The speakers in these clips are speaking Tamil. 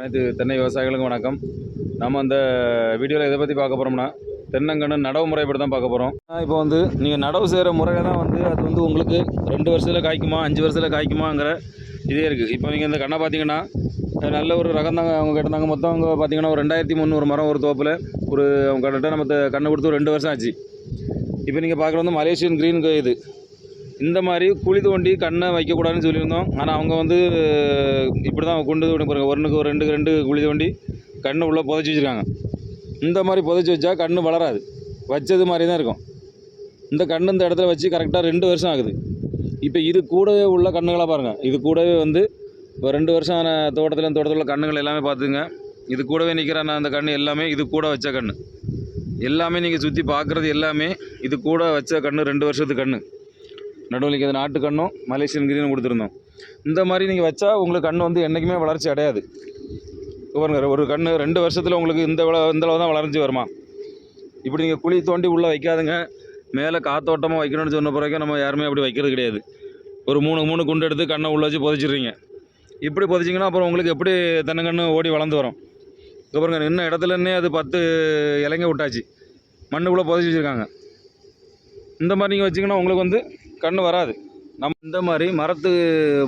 அனைத்து தென்னை விவசாயிகளுக்கும் வணக்கம். நம்ம அந்த வீடியோவில் எதை பற்றி பார்க்க போகிறோம்னா தென்னங்கன்று நடவு முறை தான் பார்க்க போகிறோம் இப்போ வந்து நீங்கள் நடவு செய்கிற முறையில் தான் வந்து அது வந்து உங்களுக்கு ரெண்டு வருஷத்தில் காய்க்குமா அஞ்சு வருஷத்தில் காய்க்குமாங்கிற இதே இருக்குது இப்போ நீங்கள் இந்த கண்ணை பார்த்தீங்கன்னா நல்ல ஒரு ரகம் தாங்க அவங்க கேட்டிருந்தாங்க மொத்தம் அவங்க பார்த்தீங்கன்னா ஒரு ரெண்டாயிரத்தி முந்நூறு மரம் ஒரு தோப்பில் ஒரு அவங்க கிட்ட நம்ம த- கொடுத்து ஒரு ரெண்டு வருஷம் ஆச்சு. இப்போ நீங்கள் பார்க்குறது வந்து மலேசியன் க்ரீன் இது. இந்த மாதிரி குழி தோண்டி கண்ணை வைக்கக்கூடாதுன்னு சொல்லியிருந்தோம். ஆனால் அவங்க வந்து இப்படி தான் கொண்டு தோண்டி பாருங்கள் ஒன்றுக்கு ஒரு ரெண்டுக்கு ரெண்டு குழி தோண்டி கண்ணு உள்ளே புதைச்சி வச்சுருக்காங்க. இந்த மாதிரி புதைச்சி வச்சா கண்ணு வளராது. வச்சது மாதிரி தான் இருக்கும். இந்த கண்ணு இந்த இடத்துல வச்சு கரெக்டாக ரெண்டு வருஷம் ஆகுது. இப்போ இது கூடவே உள்ள கண்ணுகளாக பாருங்கள் இது கூடவே வந்து இப்போ ரெண்டு வருஷம் ஆன தோட்டத்தில் இந்த தோட்டத்தில் உள்ள கண்ணுகள் எல்லாமே பார்த்துங்க இது கூடவே நிற்கிற அந்த கண்ணு எல்லாமே இது கூட வச்ச கண்ணு. எல்லாமே நீங்கள் சுற்றி பார்க்குறது எல்லாமே இது கூட வச்ச கண்ணு ரெண்டு வருஷத்து கண்ணு. நடுவில் நிற்கிறது நாட்டு கண்ணும் மலேசியன் கிரீனும் கொடுத்துருந்தோம். இந்த மாதிரி நீங்கள் வச்சா உங்களுக்கு கண் வந்து என்றைக்குமே வளர்ச்சி அடையாது. இப்ப பாருங்க ஒரு கண் ரெண்டு வருஷத்தில் உங்களுக்கு இந்த இந்த அளவு தான் வளர்ச்சி வருமா? இப்படி நீங்கள் குழி தோண்டி உள்ளே வைக்காதுங்க. மேலே காத்தோட்டமாக வைக்கணும்னு சொன்ன பிறகு நம்ம யாருமே அப்படி வைக்கிறது கிடையாது. ஒரு மூணு மூணு குண்டு எடுத்து கண்ணை உள்ளே வச்சு புதைச்சிடுறீங்க. இப்படி புதைச்சிங்கன்னா அப்புறம் உங்களுக்கு எப்படி தென்னங்கன்று ஓடி வளர்ந்து வரும்? இப்போ பாருங்க நின்ன இடத்துலன்னே அது பத்து இலைங்க விட்டாச்சு. மண்ணுக்குள்ளே புதைச்சி வச்சுருக்காங்க. இந்த மாதிரி நீங்கள் வச்சிங்கன்னா உங்களுக்கு வந்து கண்ணு வராது. நம்ம இந்த மாதிரி மரத்து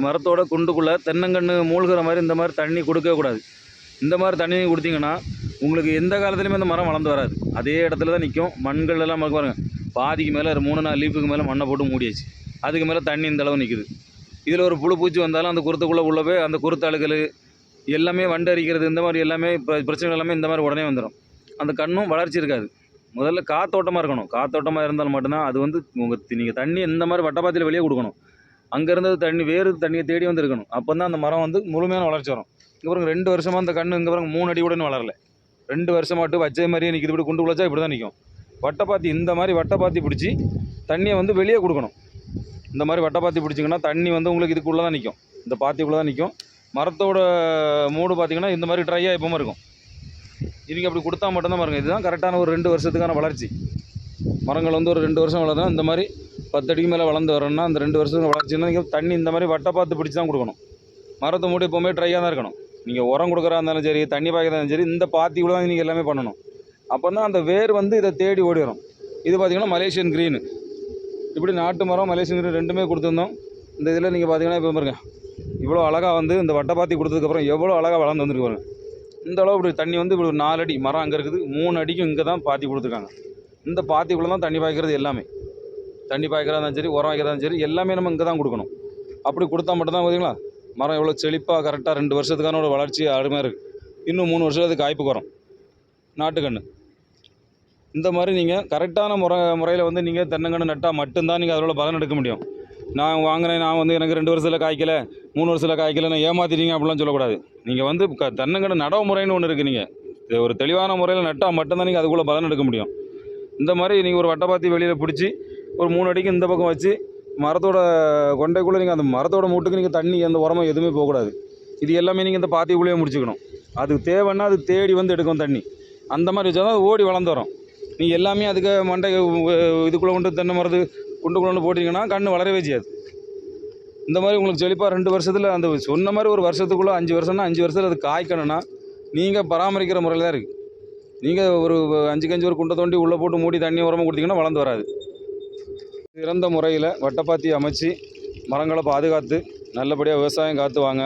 மரத்தோட குண்டுக்குள்ளே தென்னங்கன்று மூழ்கிற மாதிரி இந்த மாதிரி தண்ணி கொடுக்கவே கூடாது. இந்த மாதிரி தண்ணி கொடுத்தீங்கன்னா உங்களுக்கு எந்த காலத்துலையுமே அந்த மரம் வளர்ந்து வராது. அதே இடத்துல தான் நிற்கும் மண்கள் எல்லாம் பாருங்க. பாதிக்கு மேலே மூணு நாலு லீஃபுக்கு மேலே மண்ணை போட்டு மூடியாச்சு. அதுக்கு மேலே தண்ணி இந்த அளவு நிற்குது இதில் ஒரு புழு பூச்சி வந்தாலும் அந்த குருத்துக்குள்ளே உள்ள போய் அந்த குருத்தழுகல் எல்லாமே வண்டு அரிக்கிறது இந்த மாதிரி எல்லாமே பிரச்சனைகள் எல்லாமே இந்த மாதிரி உடனே வந்துடும் அந்த கண்ணும் வளர்ச்சி இருக்காது. முதல்ல காத்தோட்டமாக இருக்கணும். காத்தோட்டமாக இருந்தால் மட்டும்தான் அது வந்து உங்கள் நீங்கள் தண்ணி இந்த மாதிரி வட்டப்பாத்தியில் வெளியே கொடுக்கணும். அங்கேருந்து தண்ணி வேறு தண்ணியை தேடி வந்து இருக்கணும் அப்போ தான் அந்த மரம் வந்து முழுமையான வளர்ச்சி வரும். இங்கே பாருங்க ரெண்டு வருஷமாக அந்த கண்ணு இங்கே பாருங்க மூணு அடி கூட வளரல. ரெண்டு வருஷமாட்டு வச்சே மாதிரியே நிற்கிது இப்படி குண்டு குழச்சா இப்படி தான் நிற்கும் வட்டப்பாத்தி இந்த மாதிரி வட்டப்பாத்தி பிடிச்சி தண்ணியை வந்து வெளியே கொடுக்கணும். இந்த மாதிரி வட்டப்பாத்தி பிடிச்சிங்கன்னா தண்ணி வந்து உங்களுக்கு இதுக்குள்ளே தான் நிற்கும் இந்த பாத்திக்குள்ளே தான் நிற்கும் மரத்தோட மூடு பார்த்தீங்கன்னா இந்த மாதிரி ட்ரையாக எப்பவுமே இருக்கும். இவங்க அப்படி கொடுத்தா மட்டும்தான் பாருங்க. இதுதான் கரெக்டான ஒரு ரெண்டு வருஷத்துக்கான வளர்ச்சி. மரங்கள் வந்து ஒரு ரெண்டு வருஷம் வளர்ந்தா இந்த மாதிரி பத்து அடிக்கு மேலே வளர்ந்து வரணும்னா அந்த ரெண்டு வருஷத்துக்கு வளர்ச்சின்னா நீங்கள் தண்ணி இந்த மாதிரி வட்டை பார்த்து பிடிச்சி தான் கொடுக்கணும். மரத்தை மூடி எப்போவுமே ட்ரையாக தான் இருக்கணும். நீங்கள் உரம் கொடுக்குறா இருந்தாலும் சரி தண்ணி பாய்க்கிறதா இருந்தாலும் சரி இந்த பாத்திக்குள்ள தான் நீங்கள் எல்லாமே பண்ணணும். அப்போ தான் அந்த வேர் வந்து இதை தேடி ஓடி வரும் இது பார்த்தீங்கன்னா மலேசியன் க்ரீனு இப்படி நாட்டு மரம் மலேசியன் க்ரீன் ரெண்டுமே கொடுத்துருந்தோம். இந்த இதில் நீங்கள் பார்த்தீங்கன்னா இப்போ பாருங்க இவ்வளோ அழகாக வந்து இந்த வட்டப்பாத்தி கொடுத்ததுக்கப்புறம் எவ்வளோ அழகாக வளர்ந்து வந்துருக்கு பாருங்கள் இந்த அளவு இப்படி தண்ணி வந்து இப்படி ஒரு நாலு அடி மரம் அங்கே இருக்குது. மூணு அடிக்கும் இங்கே தான் பாத்தி கொடுத்துருக்காங்க. இந்த பாத்திக்குள்ளே தான் தண்ணி பாய்க்கிறது எல்லாமே. தண்ணி பாய்க்கிறதா இருந்தாலும் சரி உரம் வைக்கிறதா இருந்தாலும் சரி எல்லாமே நம்ம இங்கே தான் கொடுக்கணும். அப்படி கொடுத்தா மட்டும்தான் பார்த்தீங்களா மரம் எவ்வளோ செழிப்பாக கரெக்டாக ரெண்டு வருஷத்துக்கான ஒரு வளர்ச்சி அருமையாக இருக்குது இன்னும் மூணு வருஷம் அது காய்ப்புக்கு வரும் நாட்டுக்கன்று இந்த மாதிரி நீங்கள் கரெக்டான முறை முறையில் வந்து நீங்கள் தென்னங்கன்று நட்டால் மட்டும்தான் நீங்கள் அதோட பலன் எடுக்க முடியும். நான் வாங்கினேன் நான் வந்து எனக்கு ரெண்டு வருஷத்தில் காய்க்கல மூணு வருஷத்தில் காய்க்கல நான் ஏமாத்திட்டீங்க அப்படிலாம் சொல்லக்கூடாது. நீங்கள் வந்து க தென்னங்கன்று நடவு முறைன்னு ஒன்று இருக்குது நீங்கள் ஒரு தெளிவான முறையில் நட்டால் மட்டும்தான் நீங்கள் அதுக்குள்ளே பலன் எடுக்க முடியும். இந்த மாதிரி நீங்கள் ஒரு வட்டப்பாத்தி வெளியில் பிடிச்சி ஒரு மூணு அடிக்கு இந்த பக்கம் வச்சு மரத்தோட கொண்டைக்குள்ளே நீங்கள் அந்த மரத்தோட மூட்டுக்கு நீங்கள் தண்ணி அந்த உரமும் எதுவுமே போகக்கூடாது. இது எல்லாமே நீங்கள் இந்த பாத்திக்குள்ளேயே முடிச்சுக்கணும். அது தேவைன்னா அது தேடி வந்து எடுக்கும் தண்ணி. அந்த மாதிரி வச்சால் தான் அது ஓடி வளர்ந்து வரும். நீ எல்லாமே அதுக்கு மண்டை இதுக்குள்ளே கொண்டு தென்னை மரத்து குண்டுக்குள்ள கொண்டு போட்டிங்கன்னா கண் வளரவே செய்யாது. இந்த மாதிரி உங்களுக்கு செழிப்பாக ரெண்டு வருஷத்தில் அந்த சொன்ன மாதிரி ஒரு வருஷத்துக்குள்ளே அஞ்சு வருஷம்னா அஞ்சு வருஷத்தில் அது காய்க்கணும்னா நீங்கள் பராமரிக்கிற முறையில் தான் இருக்குது நீங்கள் ஒரு அஞ்சுக்கு அஞ்சு ஒரு குண்டை தோண்டி உள்ளே போட்டு மூடி தண்ணி உரமாக கொடுத்தீங்கன்னா வளர்ந்து வராது. சிறந்த முறையில் வட்டப்பாத்தி அமைச்சு மரங்களை பாதுகாத்து நல்லபடியாக விவசாயம் காத்துவாங்க.